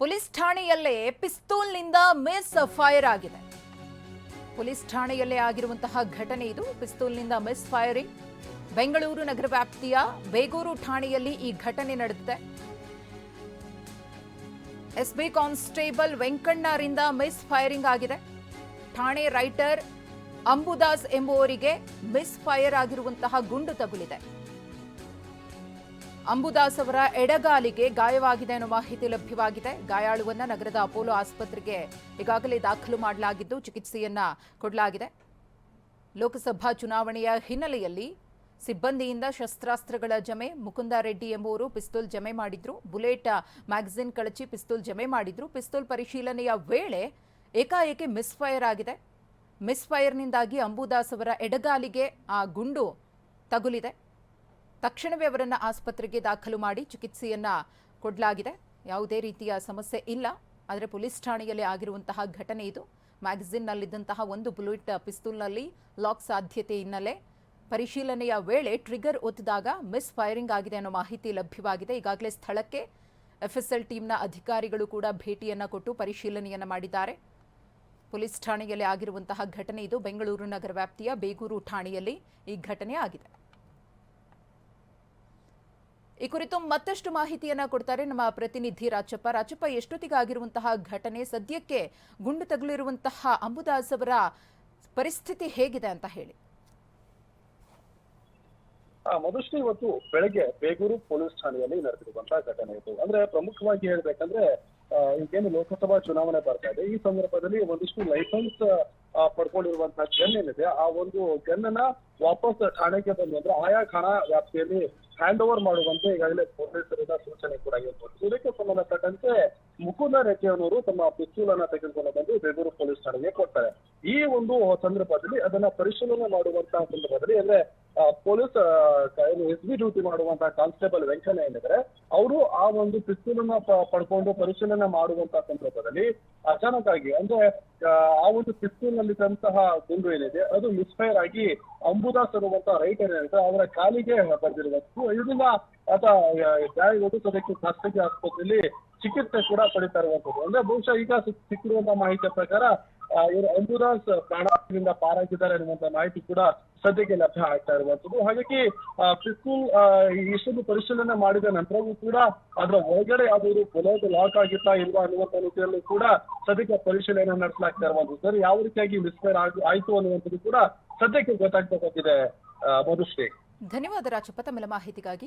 Police ಠಾಣೆಯಲ್ಲೇ ಪಿಸ್ತೂಲ್ನಿಂದ miss fire ಆಗಿದೆ. ಪೊಲೀಸ್ ಠಾಣೆಯಲ್ಲೇ ಆಗಿರುವಂತಹ ಘಟನೆ ಇದು. ಪಿಸ್ತೂಲ್ನಿಂದ ಮಿಸ್ ಫೈರಿಂಗ್. ಬೆಂಗಳೂರು ನಗರ ವ್ಯಾಪ್ತಿಯ ಬೇಗೂರು ಠಾಣೆಯಲ್ಲಿ ಈ ಘಟನೆ ನಡೆದಿದೆ. ಎಸ್ಬಿ ಕಾನ್ಸ್ಟೇಬಲ್ ವೆಂಕಣ್ಣರಿಂದ ಮಿಸ್ ಫೈರಿಂಗ್ ಆಗಿದೆ. ಠಾಣೆ ರೈಟರ್ ಅಂಬುದಾಸ್ ಎಂಬುವರಿಗೆ ಮಿಸ್ ಫೈರ್ ಆಗಿರುವಂತಹ ಗುಂಡು ತಗುಲಿದೆ. ಅಂಬುದಾಸ್ ಅವರ ಎಡಗಾಲಿಗೆ ಗಾಯವಾಗಿದೆ ಎನ್ನುವ ಮಾಹಿತಿ ಲಭ್ಯವಾಗಿದೆ. ಗಾಯಾಳುವನ್ನ ನಗರದ ಅಪೋಲೋ ಆಸ್ಪತ್ರೆಗೆ ಈಗಾಗಲೇ ದಾಖಲು ಮಾಡಲಾಗಿದ್ದು ಚಿಕಿತ್ಸೆಯನ್ನ ಕೊಡಲಾಗಿದೆ. ಲೋಕಸಭಾ ಚುನಾವಣೆಯ ಹಿನ್ನೆಲೆಯಲ್ಲಿ ಸಿಬ್ಬಂದಿಯಿಂದ ಶಸ್ತ್ರಾಸ್ತ್ರಗಳ ಜಮೆ, ಮುಕುಂದ ರೆಡ್ಡಿ ಎಂಬುವರು ಪಿಸ್ತೂಲ್ ಜಮೆ ಮಾಡಿದ್ರು. ಬುಲೆಟ್ ಮ್ಯಾಗಝಿನ್ ಕಳಚಿ ಪಿಸ್ತೂಲ್ ಜಮೆ ಮಾಡಿದ್ರು. ಪಿಸ್ತೂಲ್ ಪರಿಶೀಲನೆಯ ವೇಳೆ ಏಕಾಏಕಿ ಮಿಸ್ಫೈರ್ ಆಗಿದೆ. ಮಿಸ್ಫೈರ್ನಿಂದಾಗಿ ಅಂಬುದಾಸ್ ಅವರ ಎಡಗಾಲಿಗೆ ಆ ಗುಂಡು ತಗುಲಿದೆ. ತಕ್ಷಣವೇ ಅವರನ್ನು ಆಸ್ಪತ್ರೆಗೆ ದಾಖಲು ಮಾಡಿ ಚಿಕಿತ್ಸೆಯನ್ನ ಕೊಡಲಾಗಿದೆ. ಯಾವುದೇ ರೀತಿಯ ಸಮಸ್ಯೆ ಇಲ್ಲ. ಆದರೆ ಪೊಲೀಸ್ ಠಾಣೆಯಲ್ಲಿ ಆಗಿರುವಂತಹ ಘಟನೆ ಇದು. ಮ್ಯಾಗಝಿನ್ನಲ್ಲಿದ್ದಂತಹ ಒಂದು ಬುಲೆಟ್ ಪಿಸ್ತೂಲ್ನಲ್ಲಿ ಲಾಕ್ ಸಾಧ್ಯತೆ ಹಿನ್ನೆಲೆ. ಪರಿಶೀಲನೆಯ ವೇಳೆ ಟ್ರಿಗರ್ ಒತ್ತಿದಾಗ ಮಿಸ್ ಫೈರಿಂಗ್ ಆಗಿದೆ ಅನ್ನೋ ಮಾಹಿತಿ ಲಭ್ಯವಾಗಿದೆ. ಈಗಾಗಲೇ ಸ್ಥಳಕ್ಕೆ ಎಫ್ಎಸ್ಎಲ್ ಟೀಮ್ನ ಅಧಿಕಾರಿಗಳು ಕೂಡ ಭೇಟಿಯನ್ನು ಕೊಟ್ಟು ಪರಿಶೀಲನೆಯನ್ನು ಮಾಡಿದ್ದಾರೆ. ಪೊಲೀಸ್ ಠಾಣೆಯಲ್ಲಿ ಆಗಿರುವಂತಹ ಘಟನೆ ಇದು. ಬೆಂಗಳೂರು ನಗರ ವ್ಯಾಪ್ತಿಯ ಬೇಗೂರು ಠಾಣೆಯಲ್ಲಿ ಈ ಘಟನೆ ಆಗಿದೆ. ಈ ಕುರಿತು ಮತ್ತಷ್ಟು ಮಾಹಿತಿಯನ್ನ ಕೊಡ್ತಾರೆ ನಮ್ಮ ಪ್ರತಿನಿಧಿ ರಾಜಪ್ಪ. ರಾಚಪ್ಪ ಎಷ್ಟೊತ್ತಿಗೆ ಆಗಿರುವಂತಹ ಘಟನೆ? ಸದ್ಯಕ್ಕೆ ಗುಂಡು ತಗುಲಿರುವಂತಹ ಅಂಬುದಾಸ್ ಅವರ ಪರಿಸ್ಥಿತಿ ಹೇಗಿದೆ ಅಂತ ಹೇಳಿ. ಮಧುಶ್ರೀ ಇವತ್ತು ಬೆಳಗ್ಗೆ ಬೇಗೂರು ಪೊಲೀಸ್ ಠಾಣೆಯಲ್ಲಿ ನಡೆದಿರುವಂತಹ ಘಟನೆ ಇದು. ಅಂದ್ರೆ ಪ್ರಮುಖವಾಗಿ ಹೇಳ್ಬೇಕಂದ್ರೆ ಈಗೇನು ಲೋಕಸಭಾ ಚುನಾವಣೆ ಬರ್ತಾ ಇದೆ. ಈ ಸಂದರ್ಭದಲ್ಲಿ ಒಂದಿಷ್ಟು ಲೈಸೆನ್ಸ್ ಪಡ್ಕೊಂಡಿರುವಂತಹ ಗನ್ ಏನಿದೆ ಆ ಒಂದು ಗನ್ನನ್ನ ವಾಪಸ್ ಠಾಣೆಗೆ ಬಂದು ಅಂದ್ರೆ ಆಯಾ ಠಾಣಾ ವ್ಯಾಪ್ತಿಯಲ್ಲಿ ಹ್ಯಾಂಡ್ ಓವರ್ ಮಾಡುವಂತೆ ಈಗಾಗಲೇ ಪೊಲೀಸರಿಂದ ಸೂಚನೆ ಕೂಡ ಇರ್ಬೋದು ಇದಕ್ಕೆ ಸಂಬಂಧಪಟ್ಟಂತೆ ಮುಕುಂದ ರೆಡ್ಡಿಯವರು ತಮ್ಮ ಪಿಸ್ತೂಲ್ ಅನ್ನ ತೆಗೆದುಕೊಂಡು ಬಂದು ಬೇಗೂರು ಪೊಲೀಸ್ ಠಾಣೆಗೆ ಕೊಡ್ತಾರೆ. ಈ ಒಂದು ಸಂದರ್ಭದಲ್ಲಿ ಅದನ್ನ ಪರಿಶೀಲನೆ ಮಾಡುವಂತಹ ಸಂದರ್ಭದಲ್ಲಿ ಅಂದ್ರೆ ಪೊಲೀಸ್ ಎಸ್ ಬಿ ಡ್ಯೂಟಿ ಮಾಡುವಂತಹ ಕಾನ್ಸ್ಟೇಬಲ್ ವೆಂಕಣ್ಣ ಏನಿದ್ರೆ ಅವರು ಆ ಒಂದು ಪಿಸ್ತೂಲ್ ಅನ್ನ ಪ- ಪಡ್ಕೊಂಡು ಪರಿಶೀಲನೆ ಮಾಡುವಂತಹ ಸಂದರ್ಭದಲ್ಲಿ ಅಚಾನಕ್ ಆಗಿ ಅಂದ್ರೆ ಆ, ಒಂದು ಪಿಸ್ತೂಲ್ ನಲ್ಲಿದ್ದಂತಹ ಗುಂಡು ಏನಿದೆ ಅದು ಮಿಸ್ಫೈರ್ ಆಗಿ ಅಂಬುದಾಸ್ ಇರುವಂತಹ ರೈಟರ್ ಏನಿದೆ ಅವರ ಕಾಲಿಗೆ ಬರೆದಿರುವಂತದ್ದು ಇದನ್ನ ಆತ ಗಾಯಗೊಂಡು ಸದ್ಯಕ್ಕೆ ಖಾಸಗಿ ಆಸ್ಪತ್ರೆಯಲ್ಲಿ ಚಿಕಿತ್ಸೆ ಕೂಡ ಪಡಿತಾ ಇರುವಂತದ್ದು ಅಂದ್ರೆ ಬಹುಶಃ ಈಗ ಸಿಕ್- ಸಿಕ್ಕಿರುವಂತಹ ಮಾಹಿತಿಯ ಪ್ರಕಾರ ಇವರು ಅಂಬುದಾಸ್ ಪ್ರಾಣಾಪದಿಂದ ಪಾರಾಗಿದ್ದಾರೆ ಅನ್ನುವಂತ ಮಾಹಿತಿ ಕೂಡ ಸದ್ಯಕ್ಕೆ ಲಭ್ಯ ಆಗ್ತಾ ಇರುವಂತದ್ದು ಹಾಗಾಗಿ ಪಿಸ್ತೂಲ್ ಇಷ್ಟೊಂದು ಪರಿಶೀಲನೆ ಮಾಡಿದ ನಂತರವೂ ಕೂಡ ಅದರ ಒಳಗಡೆ ಯಾವ್ದಾದ್ರು ಬುಲೆಟ್ ಲಾಕ್ ಆಗಿತ್ತಾ ಇಲ್ವಾ ಅನ್ನುವಂತ ರೀತಿಯಲ್ಲೂ ಕೂಡ ಸದ್ಯಕ್ಕೆ ಪರಿಶೀಲನೆ ನಡೆಸಲಾಗ್ತಾ ಇರುವಂತದ್ದು ಸರ್ ಯಾವ ರೀತಿಯಾಗಿ ಮಿಸ್ಫೈರ್ ಆಯ್ತು ಅನ್ನುವಂಥದ್ದು ಕೂಡ ಸದ್ಯಕ್ಕೆ ಗೊತ್ತಾಗ್ತಾ ಆ, ಮಧುಶ್ರೀ. ಧನ್ಯವಾದ ರಾಚಪ್ಪ ಮೇಲೆ ಮಾಹಿತಿಗಾಗಿ.